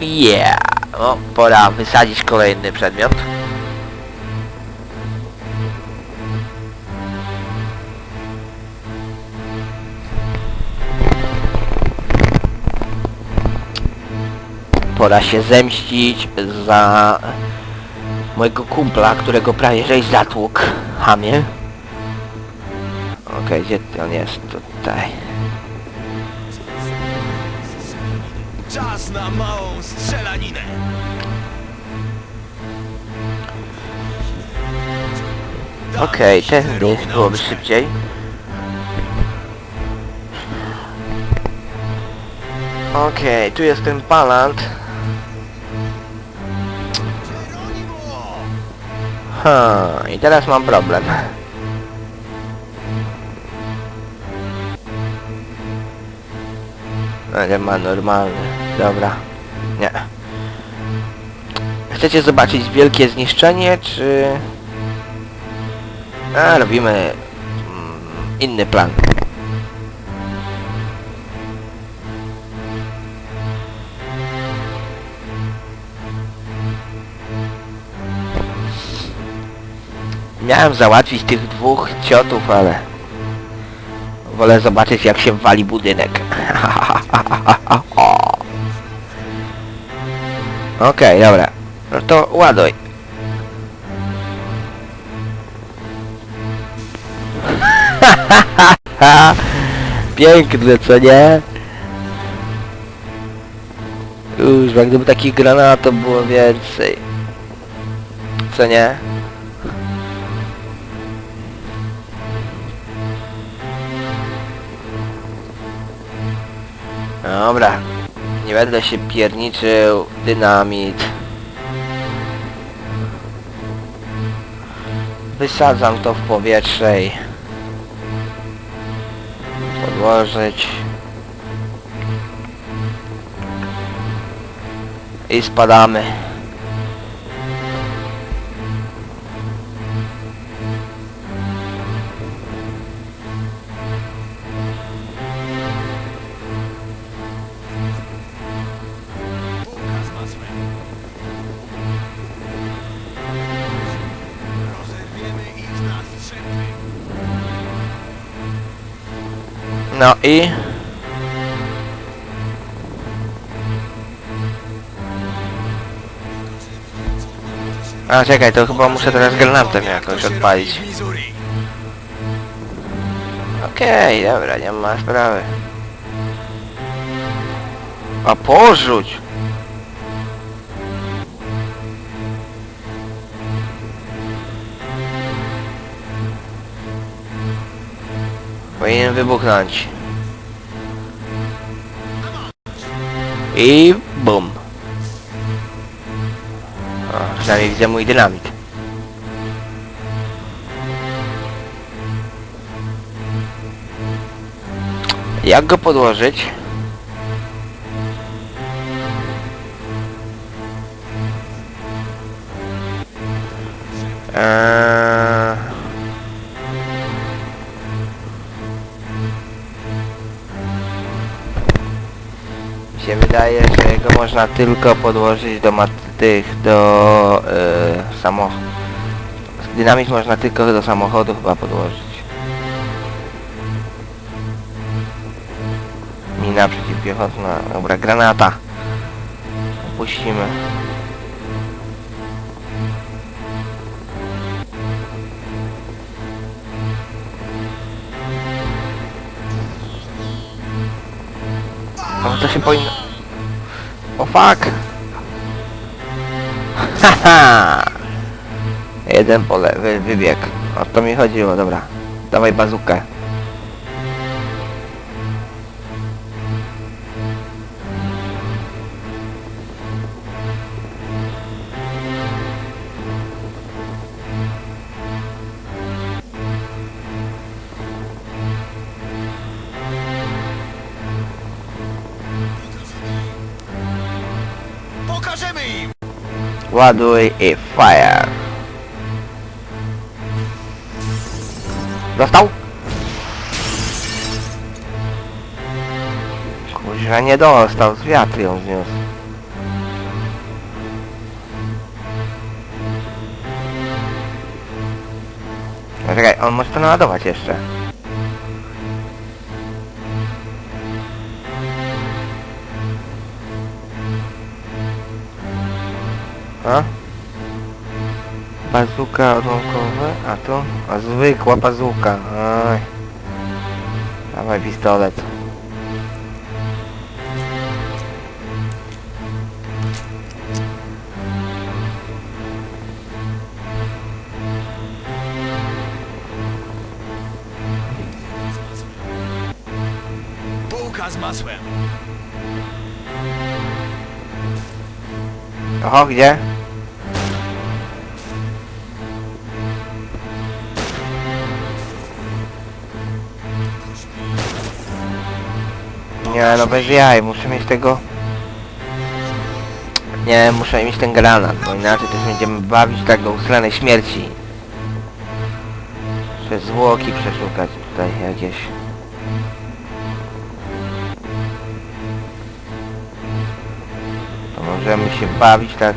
yeah! O, pora wysadzić kolejny przedmiot. Pora się zemścić za mojego kumpla, którego prawie żeś zatłukł. Hamie. Okej, gdzie on jest? Tutaj. Czas na małą strzelaninę. Okej, tędy byłoby szybciej. Okej, tu jest ten palant. Ha, i teraz mam problem. Ale ma normalny. Dobra. Nie. Chcecie zobaczyć wielkie zniszczenie, czy... A, robimy mm, inny plan. Miałem załatwić tych dwóch ciotów, ale wolę zobaczyć jak się wali budynek. Okej, dobra. No to ładuj. Piękne, co nie? Jak gdyby takich granatów było więcej. Co nie? Dobra. Nie będę się pierniczył. Dynamit. Wysadzam to w powietrze i podłożyć i spadamy no i a czekaj to chyba muszę teraz granatem jakoś odpalić. Okej dobra nie ma sprawy. A porzuć Powinien wybuchnąć. I bum. O, przynajmniej widzę mój dynamit. Jak go podłożyć? Eee... wydaje, że jego można tylko podłożyć do tych, do yy, samochodu. Dynamit można tylko do samochodu chyba podłożyć. Mina przeciwpiechotna. Dobra, granata. Opuścimy. O, to się powinno... Fuck! Haha! Jeden pole, wy, wybieg. O to mi chodziło, dobra. Dawaj bazukę. Ładuj i fire. Dostał? Kuźwa nie dostał, z wiatry ją zniósł. Czekaj, on może to naładować jeszcze. A? Bazuka odłamkowe? A tu? A zwykła bazuka. Aj. Dawaj pistolet. Bułka z masłem. Oho, gdzie? Nie, no bez jaj, muszę mieć tego... Nie, muszę mieć ten granat, bo inaczej też będziemy bawić tak do ustalonej śmierci. Muszę zwłoki przeszukać tutaj jakieś. To możemy się bawić tak.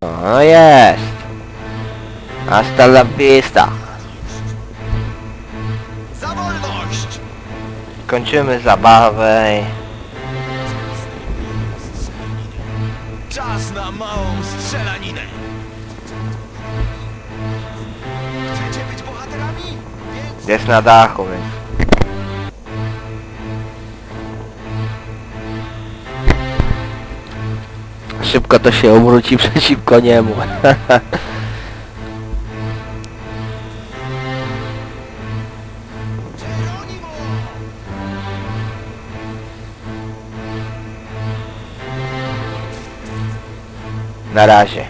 O, jest! Hasta la vista! Kończymy zabawę. Czas na małą strzelaninę. Chcecie być bohaterami? Więc Jest na dachu, więc... Szybko to się obróci przeciwko niemu. Na razie.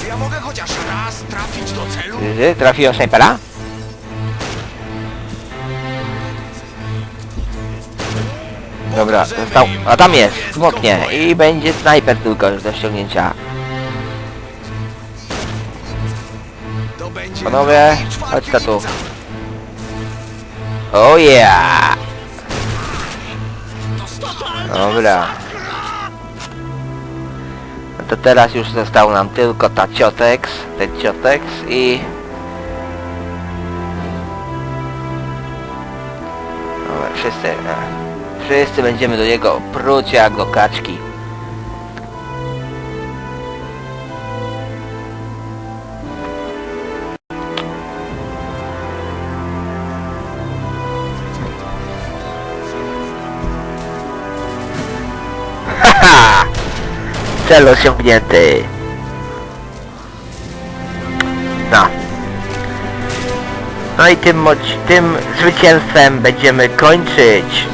Czy ja mogę chociaż raz trafić do celu? Ty trafiłem snajpera? Dobra, został... A tam jest, smoknie. I będzie snajper tylko do ściągnięcia. To będzie Panowie, drugi chodź ta tu. czwarty Oh yeah! Dobra. No to teraz już został nam tylko ta ciotex, ten ciotex i... Dobra, wszyscy... e, Wszyscy będziemy do niego pruć jak do kaczki. Cel osiągnięty. No. No i tym, tym zwycięstwem będziemy kończyć.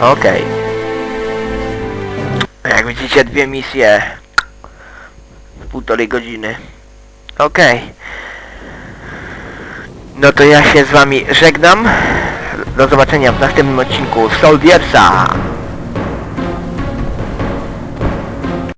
Okej. Jak widzicie dwie misje. w Półtorej godziny. Okej. No to ja się z wami żegnam. Do zobaczenia w następnym odcinku Soldiersa.